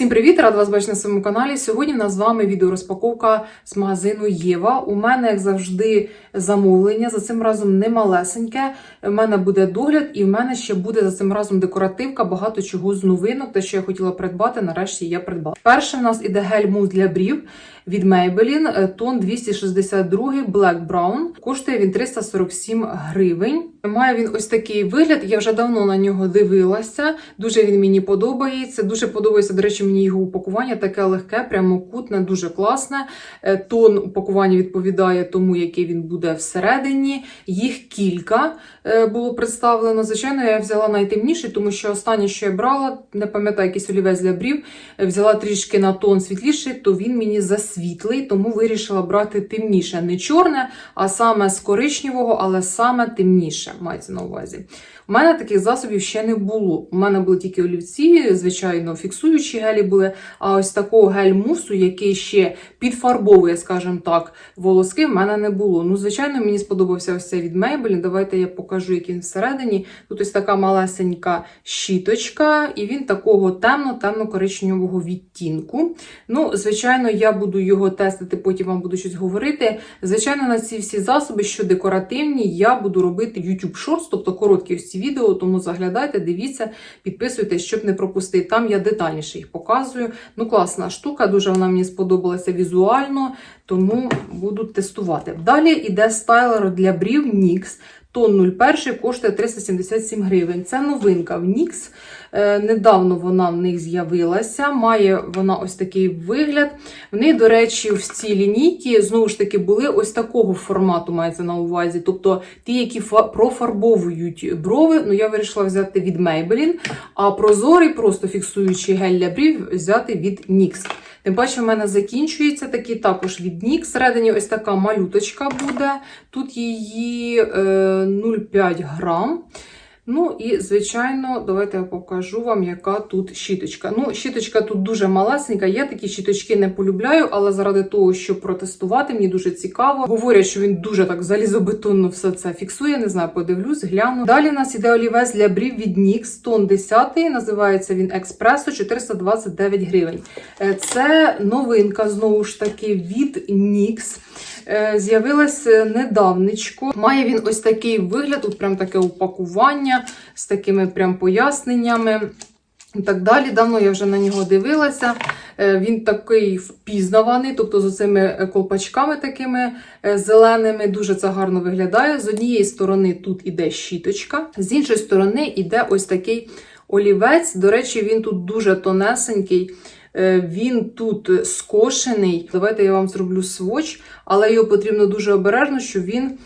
Всім привіт! Рад вас бачити на своєму каналі. Сьогодні в нас з вами відеорозпаковка з магазину Єва. У мене, як завжди, замовлення. За цим разом не малесеньке. У мене буде догляд, і в мене ще буде за цим разом декоративка, багато чого з новинок. Те, що я хотіла придбати, нарешті я придбала. Перше в нас іде гель мус для брів від Maybelline, е, тон 262 Black Brown. Коштує він 347 гривень. Має він ось такий вигляд. Я вже давно на нього дивилася. Дуже він мені подобається. Дуже подобається, до речі, мені його упакування. Таке легке, прямокутне, дуже класне. Е, Тон упакування відповідає тому, який він буде всередині. Їх кілька е, було представлено. Звичайно, я взяла найтемніші, тому що останнє, що я брала, не пам'ятаю, якийсь олівець для брів, е, взяла трішки на тон світліший, то він мені засвітлий, тому вирішила брати темніше. Не чорне, а саме з коричневого, але саме темніше мається на увазі. У мене таких засобів ще не було. У мене були тільки олівці, звичайно, фіксуючі гелі були. А ось такого гель-мусу, який ще підфарбовує, скажімо так, волоски, в мене не було. Ну, звичайно, мені сподобався ось цей від Maybelline. Давайте я покажу, який він всередині. Тут ось така малесенька щіточка, і він такого темно-темно-коричневого відтінку. Ну, звичайно, я буду його тестити, потім вам буду щось говорити. Звичайно, на ці всі засоби, що декоративні, я буду робити YouTube Shorts, тобто короткі ось ці відео, тому заглядайте, дивіться, підписуйтесь, щоб не пропустити. Там я детальніше їх показую. Ну, класна штука, дуже вона мені сподобалася візуально, тому буду тестувати. Далі йде стайлер для брів NYX. Тон 01 коштує 377 гривень. Це новинка в NYX. Е, недавно вона в них з'явилася. Має вона ось такий вигляд. Вони, до речі, в цій лінійці знову ж таки були ось такого формату, мається на увазі. Тобто ті, які профарбовують брови, ну я вирішила взяти від Maybelline, а прозорий, просто фіксуючий гель для брів, взяти від NYX. Тим паче, в мене закінчується такий також від NYX. Всередині ось така малюточка буде. Тут її е, 0,5 грам. Ну і, звичайно, давайте я покажу вам, яка тут щіточка. Ну, щіточка тут дуже малесенька. Я такі щіточки не полюбляю, але заради того, щоб протестувати, мені дуже цікаво. Говорять, що він дуже так залізобетонно все це фіксує. Не знаю, подивлюсь, гляну. Далі у нас іде олівець для брів від NYX, тон 10. Називається він Експресо 429 гривень. Е, Це новинка, знову ж таки, від NYX. Е, З'явилася недавничко. Має він ось такий вигляд, тут прям таке упакування з такими прям поясненнями. І так далі. Давно я вже на нього дивилася. Е, Він такий впізнаваний, тобто з цими колпачками такими е, зеленими. Дуже це гарно виглядає. З однієї сторони тут іде щіточка, з іншої сторони іде ось такий олівець. До речі, він тут дуже тонесенький. Е, Він тут скошений. Давайте я вам зроблю своч, але його потрібно дуже обережно, щоб він,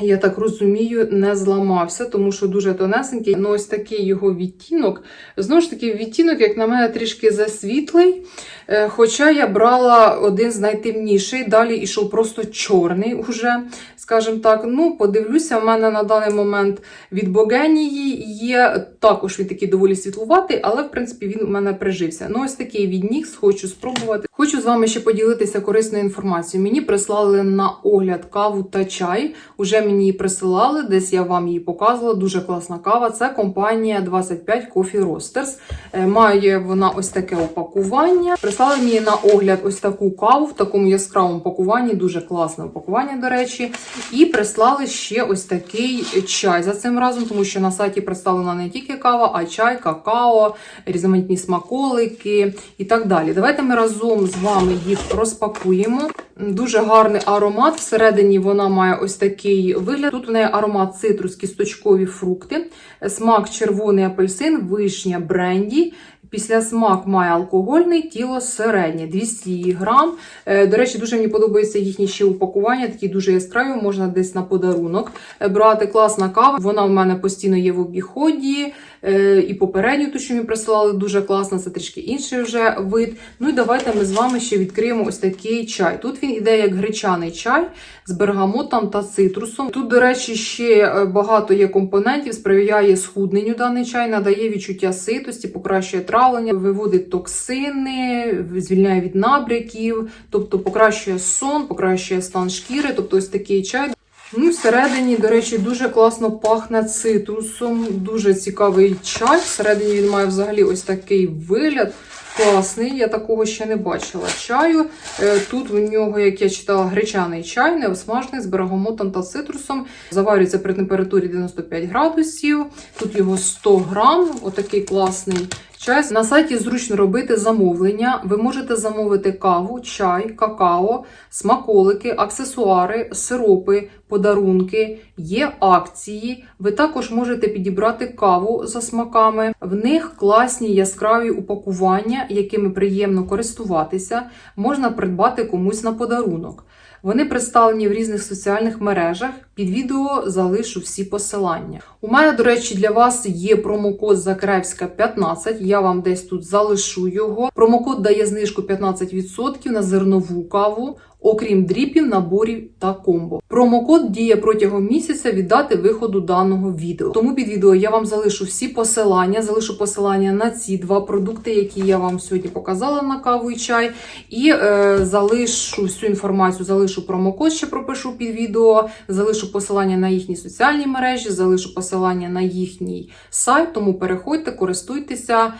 я так розумію, не зламався, тому що дуже тонесенький. Ну, ось такий його відтінок. Знову ж таки, відтінок, як на мене, трішки засвітлий. Е, Хоча я брала один з найтемніший, далі йшов просто чорний уже, скажімо так. Ну, подивлюся, в мене на даний момент від Богенії є також він такий доволі світлуватий, але в принципі він у мене прижився. Ну, ось такий від NYX, хочу спробувати. Хочу з вами ще поділитися корисною інформацією. Мені прислали на огляд каву та чай. Уже мені її присилали, десь я вам її показувала. Дуже класна кава. Це компанія 25 Coffee Roasters. Е, Має вона ось таке упакування. Прислали мені на огляд ось таку каву в такому яскравому пакуванні. Дуже класне упакування, до речі. І прислали ще ось такий чай за цим разом, тому що на сайті представлена не тільки кава, а чай, какао, різноманітні смаколики і так далі. Давайте ми разом з вами їх розпакуємо. Дуже гарний аромат. Всередині вона має ось такий вигляд. Тут у неї аромат цитрус, кісточкові фрукти, смак червоний апельсин, вишня, бренді. Після смак має алкогольний, тіло середнє, 200 грам. Е, До речі, дуже мені подобається їхні ще упакування, такі дуже яскраві, можна десь на подарунок брати. Класна кава. Вона в мене постійно є в обіході. Е, І попередню, ту, що мені присилали, дуже класна, це трішки інший вже вид. Ну і давайте ми з вами ще відкриємо ось такий чай. Тут він іде як гречаний чай з бергамотом та цитрусом. Тут, до речі, ще е, багато є компонентів, сприяє схудненню даний чай, надає відчуття ситості, покращує травлення, виводить токсини, звільняє від набряків, тобто покращує сон, покращує стан шкіри. Тобто ось такий чай. Ну, всередині, до речі, дуже класно пахне цитрусом. Дуже цікавий чай. Всередині він має взагалі ось такий вигляд. класний, я такого ще не бачила чаю. Е, Тут в нього, як я читала, гречаний чай, неосмажений з бергамотом та цитрусом. Заварюється при температурі 95 градусів. Тут його 100 грам, отакий класний чай. На сайті зручно робити замовлення. Ви можете замовити каву, чай, какао, смаколики, аксесуари, сиропи, подарунки, є акції. Ви також можете підібрати каву за смаками. В них класні яскраві упакування, якими приємно користуватися, можна придбати комусь на подарунок. Вони представлені в різних соціальних мережах. Під відео залишу всі посилання. У мене, до речі, для вас є промокод Закревська 15. Я вам десь тут залишу його. Промокод дає знижку 15% на зернову каву, окрім дріпів, наборів та комбо. Промокод діє протягом місяця від дати виходу даного відео. Тому під відео я вам залишу всі посилання, залишу посилання на ці два продукти, які я вам сьогодні показала на каву і чай. І е, залишу всю інформацію, залишу промокод, ще пропишу під відео, залишу посилання на їхні соціальні мережі, залишу посилання на їхній сайт. Тому переходьте, користуйтеся,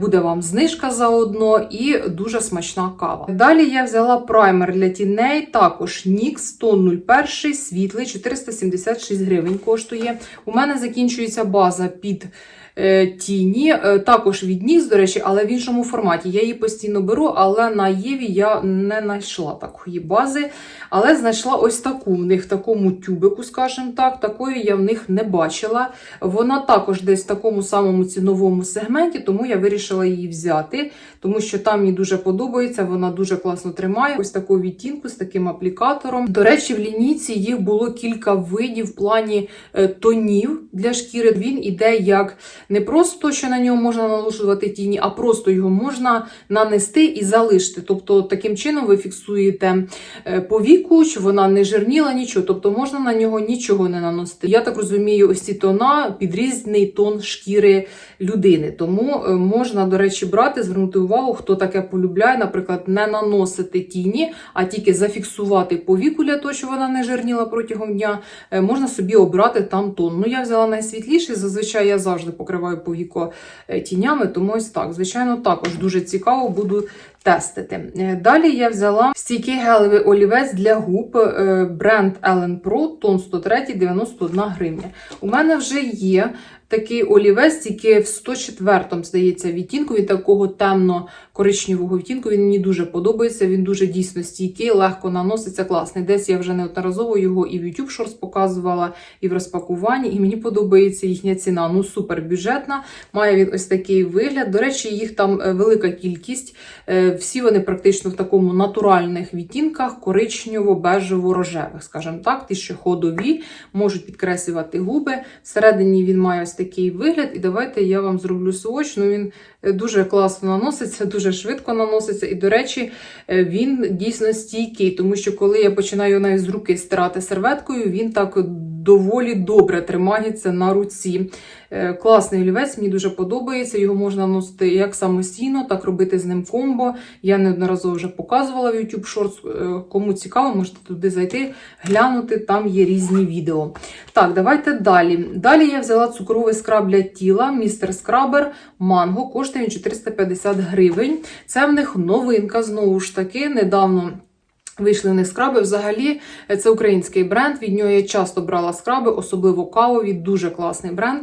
буде вам знижка заодно і дуже смачна кава. Далі я взяла праймер для тіней, також NYX Tone 01, світлий, 476 гривень коштує. У мене закінчується база під е, тіні, е, також від NYX, до речі, але в іншому форматі. Я її постійно беру, але на Єві я не знайшла такої бази. Але знайшла ось таку в них в такому тюбику, скажімо так. Такої я в них не бачила. Вона також десь в такому самому ціновому сегменті, тому я вирішила її взяти, тому що там мені дуже подобається, вона дуже класно тримає. Ось таку відтінку з таким аплікатором. До речі, в лінійці їх було кілька видів в плані е, тонів для шкіри. Він іде як не просто, що на нього можна наложувати тіні, а просто його можна нанести і залишити. Тобто, таким чином ви фіксуєте е, повіку, що вона не жирніла, нічого. Тобто можна на нього нічого не наносити. Я так розумію, ось ці тона під різний тон шкіри людини. Тому е, можна, до речі, брати, звернути увагу, хто таке полюбляє, наприклад, не наносити тіні, а тільки зафіксувати повіку для того, щоб вона не жирніла протягом дня. Е, Можна собі обрати там тон. Ну, я взяла найсвітліший, зазвичай я завжди покриваю повіко е, тінями, тому ось так. Звичайно, також дуже цікаво буду тестити. Е, Далі я взяла стійкий гелевий олівець для губ е, бренд Ellen Pro, тон 103, 91 гривня. У мене вже є такий олівець, тільки в 104 здається, відтінку. від такого темно-коричневого відтінку. Він мені дуже подобається. Він дуже дійсно стійкий, легко наноситься, класний. Десь я вже неодноразово його і в YouTube Shorts показувала, і в розпакуванні. І мені подобається їхня ціна. Ну, супер бюджетна. Має він ось такий вигляд. До речі, їх там е, велика кількість. Е, Всі вони практично в такому натуральних відтінках, коричнево-бежево-рожевих, скажімо так, ті, що ходові, можуть підкреслювати губи. Всередині він має ось такий вигляд, і давайте я вам зроблю сводч. Ну, він дуже класно наноситься, дуже швидко наноситься. І, до речі, е, він дійсно стійкий, тому що коли я починаю навіть з руки стирати серветкою, він так доволі добре тримається на руці. Е, Класний олівець, мені дуже подобається. Його можна носити як самостійно, так робити з ним комбо. Я неодноразово вже показувала в YouTube Shorts. Е, Кому цікаво, можете туди зайти, глянути, там є різні відео. Так, давайте далі. Далі я взяла цукровий скраб для тіла, містер скрабер Манго, коштує він 450 гривень. Це в них новинка, знову ж таки, недавно. Вийшли в них скраби. Взагалі, е, це український бренд. Від нього я часто брала скраби, особливо кавові, дуже класний бренд.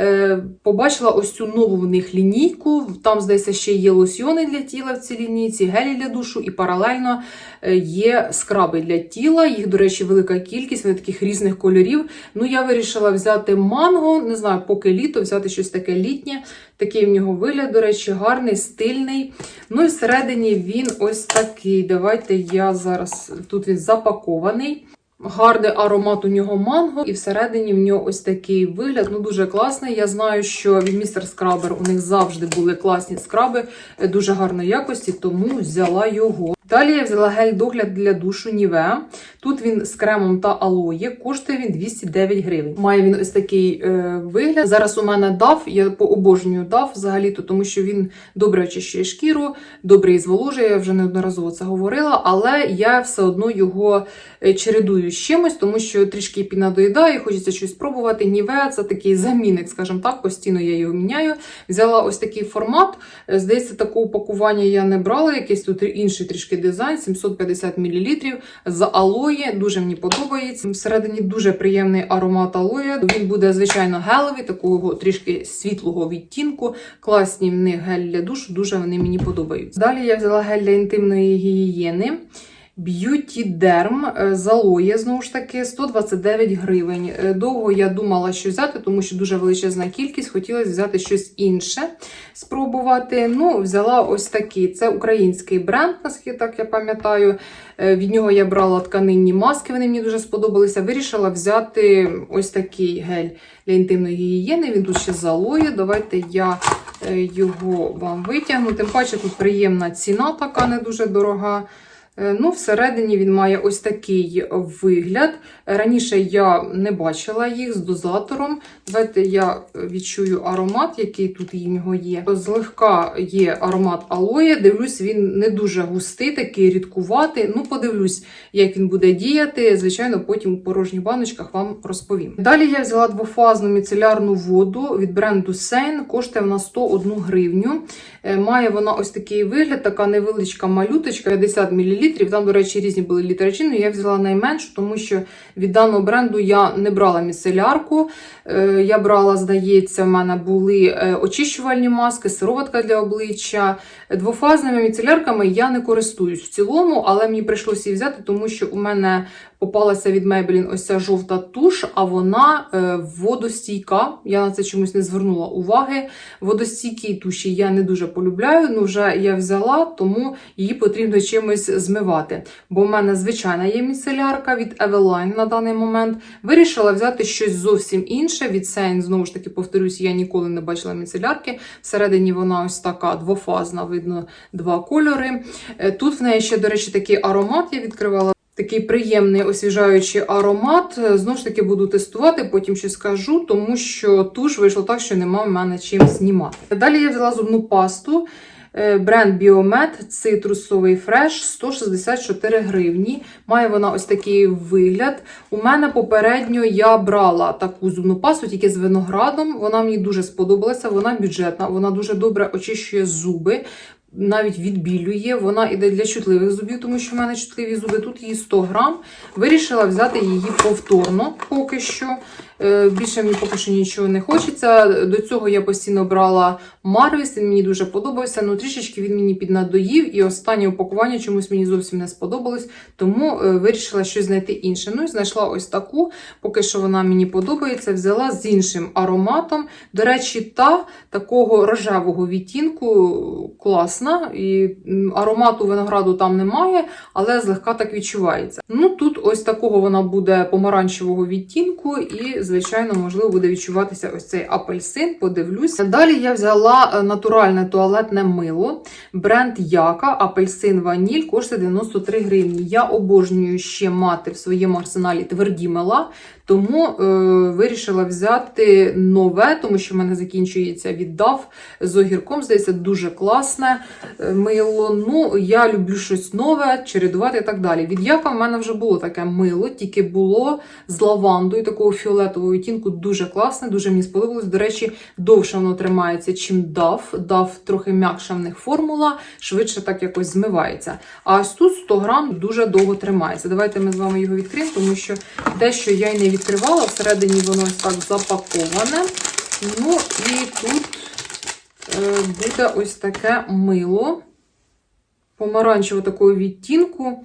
Е, побачила ось цю нову в них лінійку. Там, здається, ще є лосьйони для тіла в цій лінійці, гелі для душу, і паралельно е, є скраби для тіла. Їх, до речі, велика кількість, вони таких різних кольорів. Ну, я вирішила взяти манго, не знаю, поки літо, взяти щось таке літнє. Такий в нього вигляд, до речі, гарний, стильний. Ну і всередині він ось такий. Давайте я зараз тут він запакований. Гарний аромат у нього манго, і всередині в нього ось такий вигляд. Ну дуже класний. Я знаю, що від містер Скрабер у них завжди були класні скраби, е, дуже гарної якості, тому взяла його. Далі я взяла гель догляд для душу Ніве. Тут він з кремом та алоє, коштує він 209 гривень. Має він ось такий е, вигляд. Зараз у мене дав, я по обожнюю дав взагалі-то, тому що він добре очищує шкіру, добре і зволожує, я вже неодноразово це говорила, але я все одно його е, чередую з чимось, тому що трішки піднадоїдає, хочеться щось спробувати. Ніве це такий замінник, скажімо так, постійно я його міняю. Взяла ось такий формат. Е, Здається, такого упакування я не брала, якийсь тут інший трішки дизайн, 750 мл з алоє. Дуже мені подобається. Всередині дуже приємний аромат алоє. Він буде, звичайно, гелевий, такого трішки світлого відтінку. Класні в них гель для душу, дуже вони мені подобаються. Далі я взяла гель для інтимної гігієни. Derm е, з знову ж таки, 129 гривень. Е, Довго я думала, що взяти, тому що дуже величезна кількість. Хотілося взяти щось інше, спробувати. Ну, взяла ось такий. Це український бренд, наскільки так я пам'ятаю. Е, Від нього я брала тканинні маски, вони мені дуже сподобалися. Вирішила взяти ось такий гель для інтимної гігієни. Він тут ще з. Давайте я його вам витягну. Тим паче тут приємна ціна, така не дуже дорога. Е, Ну, всередині він має ось такий вигляд. Раніше я не бачила їх з дозатором. Давайте я відчую аромат, який тут в нього є. Злегка є аромат алоє. Дивлюсь, він не дуже густий, такий рідкуватий. Ну, подивлюсь, як він буде діяти. Звичайно, потім у порожніх баночках вам розповім. Далі я взяла двофазну міцелярну воду від бренду Сейн. Коштує вона 101 гривню. Е, Має вона ось такий вигляд, така невеличка малюточка, 50 мл. Там, до речі, різні були літерачини. Я взяла найменшу, тому що від даного бренду я не брала міцелярку. Е, Я брала, здається, в мене були е, очищувальні маски, сироватка для обличчя. Двофазними міцелярками я не користуюсь в цілому, але мені прийшлося її взяти, тому що у мене попалася від Maybelline ось ця жовта туш, а вона е, водостійка. Я на це чомусь не звернула уваги. Водостійкі туші я не дуже полюбляю. Ну, вже я взяла, тому її потрібно чимось змивати. Бо в мене звичайна є міцелярка від Eveline на даний момент. Вирішила взяти щось зовсім інше. Від Sein, знову ж таки, повторюсь, я ніколи не бачила міцелярки. Всередині вона ось така двофазна, видно два кольори. Е, Тут в неї ще, до речі, такий аромат я відкривала. Такий приємний освіжаючий аромат. Е, Знову ж таки, буду тестувати, потім ще скажу, тому що туш вийшло так, що нема в мене чим знімати. Далі я взяла зубну пасту. е, Бренд Biomed цитрусовий фреш 164 гривні. Має вона ось такий вигляд. У мене попередньо я брала таку зубну пасту тільки з виноградом. Вона мені дуже сподобалася. Вона бюджетна, вона дуже добре очищує зуби навіть відбілює. Вона іде для чутливих зубів, тому що в мене чутливі зуби. Тут її 100 грам. Вирішила взяти її повторно поки що. Е, Більше мені поки що нічого не хочеться. До цього я постійно брала Марвіс, він мені дуже подобався. Ну трішечки він мені піднадоїв, і останнє упакування чомусь мені зовсім не сподобалось, тому е, вирішила щось знайти інше. Ну і знайшла ось таку, поки що вона мені подобається. Взяла з іншим ароматом. До речі, та такого рожевого відтінку класна. І аромату винограду там немає, але злегка так відчувається. Ну тут ось такого вона буде помаранчевого відтінку, і, звичайно, можливо, буде відчуватися ось цей апельсин. Подивлюсь. Далі я взяла е, натуральне туалетне мило. Бренд Яка, апельсин ваніль, коштує 93 гривні. Я обожнюю ще мати в своєму арсеналі тверді мила. Тому е, вирішила взяти нове, тому що в мене закінчується віддав з огірком. Здається, дуже класне е, мило. Ну, я люблю щось нове, чередувати і так далі. Від яка в мене вже було таке мило, тільки було з лавандою, такого фіолетового відтінку. Дуже класне, дуже мені сподобалось. До речі, довше воно тримається, чим дав. Дав трохи м'якша в них формула, швидше так якось змивається. А ось тут 100 грам дуже довго тримається. Давайте ми з вами його відкриємо, тому що дещо я й не відкривала, всередині воно ось так запаковане. Ну і тут е, буде ось таке мило помаранчевого такого відтінку.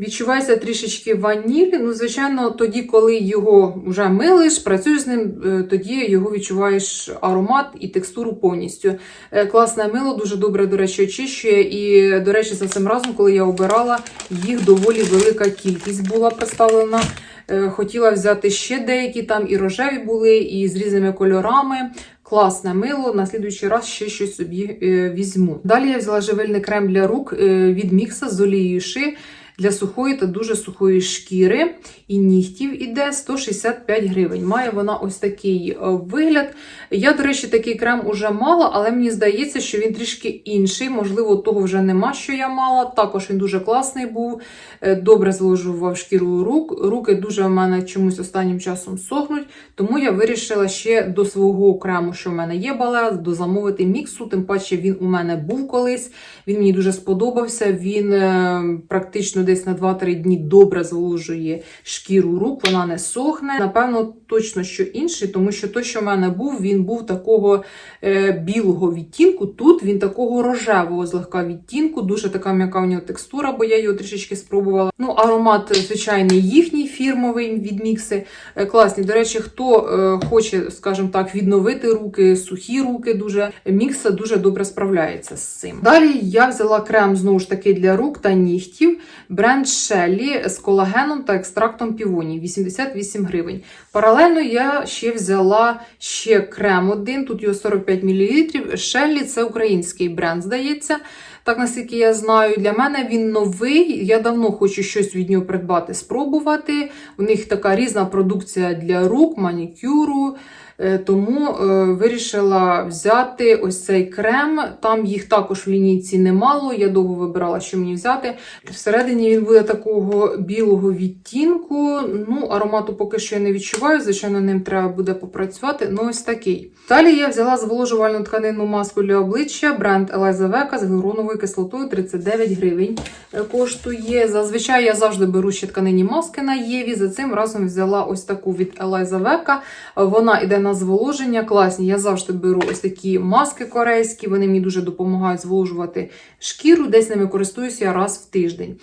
Відчувається трішечки ваніль. Ну, звичайно, тоді, коли його вже милиш, працюєш з ним, е, тоді його відчуваєш аромат і текстуру повністю. Е, Класне мило, дуже добре, до речі, очищує. І, до речі, за цим разом, коли я обирала, їх доволі велика кількість була представлена. Е, Хотіла взяти ще деякі, там і рожеві були, і з різними кольорами. Класне мило, на слідуючий раз ще щось собі е, візьму. Далі я взяла живильний крем для рук е, від мікса з олією ши для сухої та дуже сухої шкіри і нігтів іде 165 гривень. Має вона ось такий е, вигляд. Я, до речі, такий крем уже мала, але мені здається, що він трішки інший. Можливо, того вже нема, що я мала. Також він дуже класний був, е, добре зволожував шкіру рук. Руки дуже в мене чомусь останнім часом сохнуть, тому я вирішила ще до свого крему, що в мене є балет, дозамовити міксу. Тим паче він у мене був колись. Він мені дуже сподобався. Він е, практично десь на 2-3 дні добре зволожує шкіру рук, вона не сохне. Напевно, точно що інший, тому що той, що в мене був, він був такого е, білого відтінку. Тут він такого рожевого злегка відтінку, дуже така м'яка у нього текстура, бо я його трішечки спробувала. Ну, аромат, звичайний, їхній фірмовий від мікси. Е, класний. До речі, хто е, хоче, скажімо так, відновити руки, сухі руки, дуже мікса дуже добре справляється з цим. Далі я взяла крем знову ж таки для рук та нігтів. Бренд Shelly з колагеном та екстрактом півонії 88 гривень. Паралельно я ще взяла ще крем один, тут його 45 мл. Shelly це український бренд, здається. Так, наскільки я знаю, для мене він новий. Я давно хочу щось від нього придбати, спробувати. У них така різна продукція для рук, манікюру. Е, Тому е, вирішила взяти ось цей крем. Там їх також в лінійці немало. Я довго вибирала, що мені взяти. Всередині він буде такого білого відтінку. Ну, аромату поки що я не відчуваю. Звичайно, ним треба буде попрацювати. Ну, ось такий. Далі я взяла зволожувальну тканинну маску для обличчя бренд Елайза Века з гіалуроновою кислотою 39 гривень е, коштує. Зазвичай я завжди беру ще тканинні маски на Єві. За цим разом взяла ось таку від Елайза Века. Вона йде на зволоження. Класні. Я завжди беру ось такі маски корейські. Вони мені дуже допомагають зволожувати шкіру. Десь ними користуюся я раз в тиждень.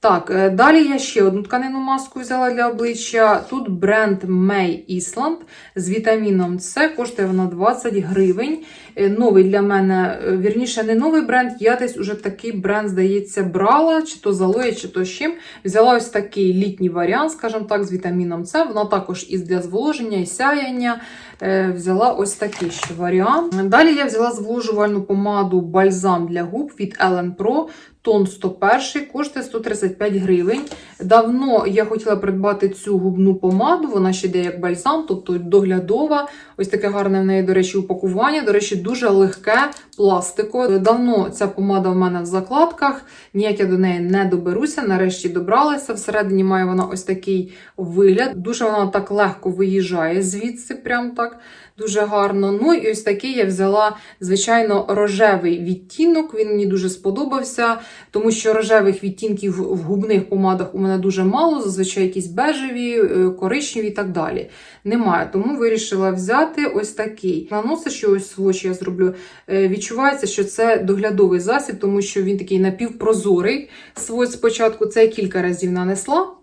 Так, е, далі я ще одну тканину маску взяла для обличчя. Тут бренд May Island з вітаміном С. Коштує вона 20 гривень. Е, Новий для мене, е, вірніше, не новий бренд. Я десь уже такий бренд, здається, брала, чи то з чи то з чим. Взяла ось такий літній варіант, скажімо так, з вітаміном С. Вона також і для зволоження, і сяяння. Е, Взяла ось такий ще варіант. Далі я взяла зволожувальну помаду бальзам для губ від Ellen Pro. Тон 101 коштує 135 гривень. Давно я хотіла придбати цю губну помаду, вона ще йде як бальзам, тобто доглядова. Ось таке гарне в неї, до речі, упакування. До речі, дуже легке пластико. Давно ця помада в мене в закладках, ніяк я до неї не доберуся. Нарешті добралася. Всередині має вона ось такий вигляд. Дуже вона так легко виїжджає звідси, прям так. Дуже гарно. Ну і ось такий я взяла, звичайно, рожевий відтінок. Він мені дуже сподобався, тому що рожевих відтінків в губних помадах у мене дуже мало, зазвичай якісь бежеві, е, коричневі і так далі. Немає. Тому вирішила взяти ось такий. Наносиш ось в очі я зроблю. е, Відчувається, що це доглядовий засіб, тому що він такий напівпрозорий. Свой спочатку це я кілька разів нанесла.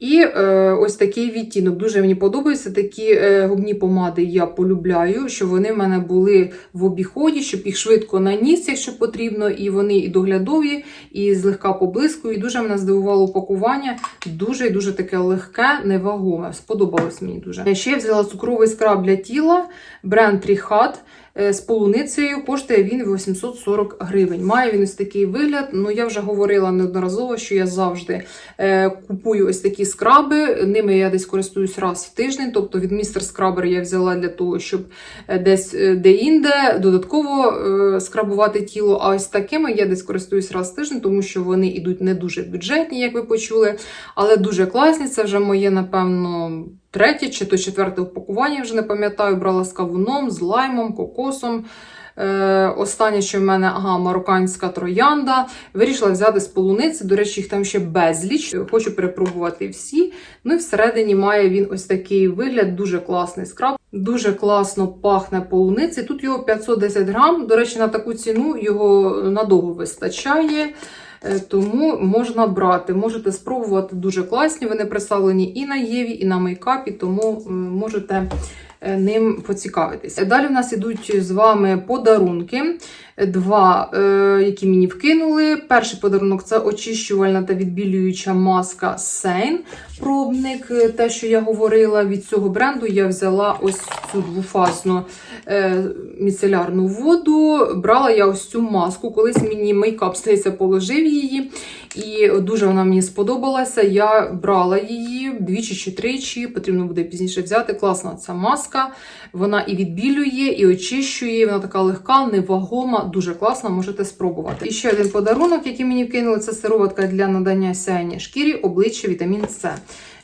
І е, ось такий відтінок. Дуже мені подобаються такі е, губні помади. Я полюбляю, щоб вони в мене були в обіході, щоб їх швидко наніс, якщо потрібно. І вони і доглядові, і злегка поблискують. Дуже мене здивувало упакування. Дуже і дуже таке легке, невагоме. Сподобалось мені дуже. Ще я взяла цукровий скраб для тіла, бренд Тріхат. Е, з полуницею коштує він 840 гривень. Має він ось такий вигляд. Ну я вже говорила неодноразово, що я завжди е, купую ось такі скраби. Ними я десь користуюсь раз в тиждень. Тобто від містер скрабер я взяла для того, щоб е, десь де-інде додатково скрабувати тіло. А ось такими я десь користуюсь раз в тиждень, тому що вони йдуть не дуже бюджетні, як ви почули, але дуже класні. Це вже моє, напевно третє чи то четверте упакування, вже не пам'ятаю, брала з кавуном, з лаймом, кокосом. Е, Останнє, що в мене ага, марокканська троянда. Вирішила взяти з полуниці. До речі, їх там ще безліч. Хочу перепробувати всі. Ну і всередині має він ось такий вигляд, дуже класний скраб. Дуже класно пахне полуниці. Тут його 510 грам. До речі, на таку ціну його надовго вистачає. Е, Тому можна брати, можете спробувати дуже класні. Вони представлені і на Єві, і на мейкапі, тому можете е, ним поцікавитись. Далі в нас ідуть з вами подарунки. Два, е, які мені вкинули. Перший подарунок це очищувальна та відбілююча маска Сейн. Пробник, е, те, що я говорила, від цього бренду я взяла ось цю двофазну е, міцелярну воду. Брала я ось цю маску. Колись мені мейкап здається, положив її, і дуже вона мені сподобалася. Я брала її двічі чи тричі. Потрібно буде пізніше взяти. Класна ця маска. Вона і відбілює, і очищує. Вона така легка, невагома, дуже класна. Можете спробувати. І ще один подарунок, який мені вкинули, це сироватка для надання сяєння шкірі, обличчя, вітамін С.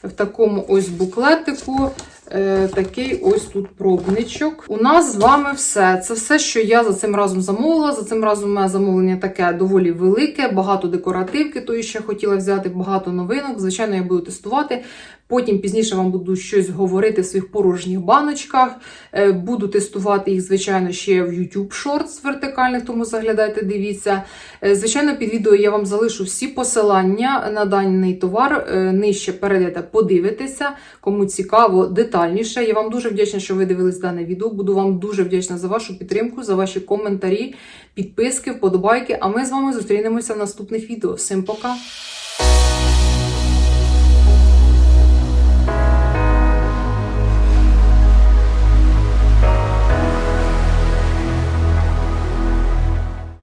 В такому ось буклетику. Е, такий ось тут пробничок. У нас з вами все. Це все, що я за цим разом замовила. За цим разом моє замовлення таке доволі велике, багато декоративки, тої ще хотіла взяти, багато новинок. Звичайно, я буду тестувати. Потім пізніше вам буду щось говорити в своїх порожніх баночках. Е, Буду тестувати їх, звичайно, ще в YouTube Shorts вертикальних, тому заглядайте, дивіться. Е, Звичайно, під відео я вам залишу всі посилання на даний товар. Е, Нижче перейдете, подивитеся, кому цікаво, детальніше. Я вам дуже вдячна, що ви дивились дане відео. Буду вам дуже вдячна за вашу підтримку, за ваші коментарі, підписки, вподобайки. А ми з вами зустрінемося в наступних відео. Всім пока!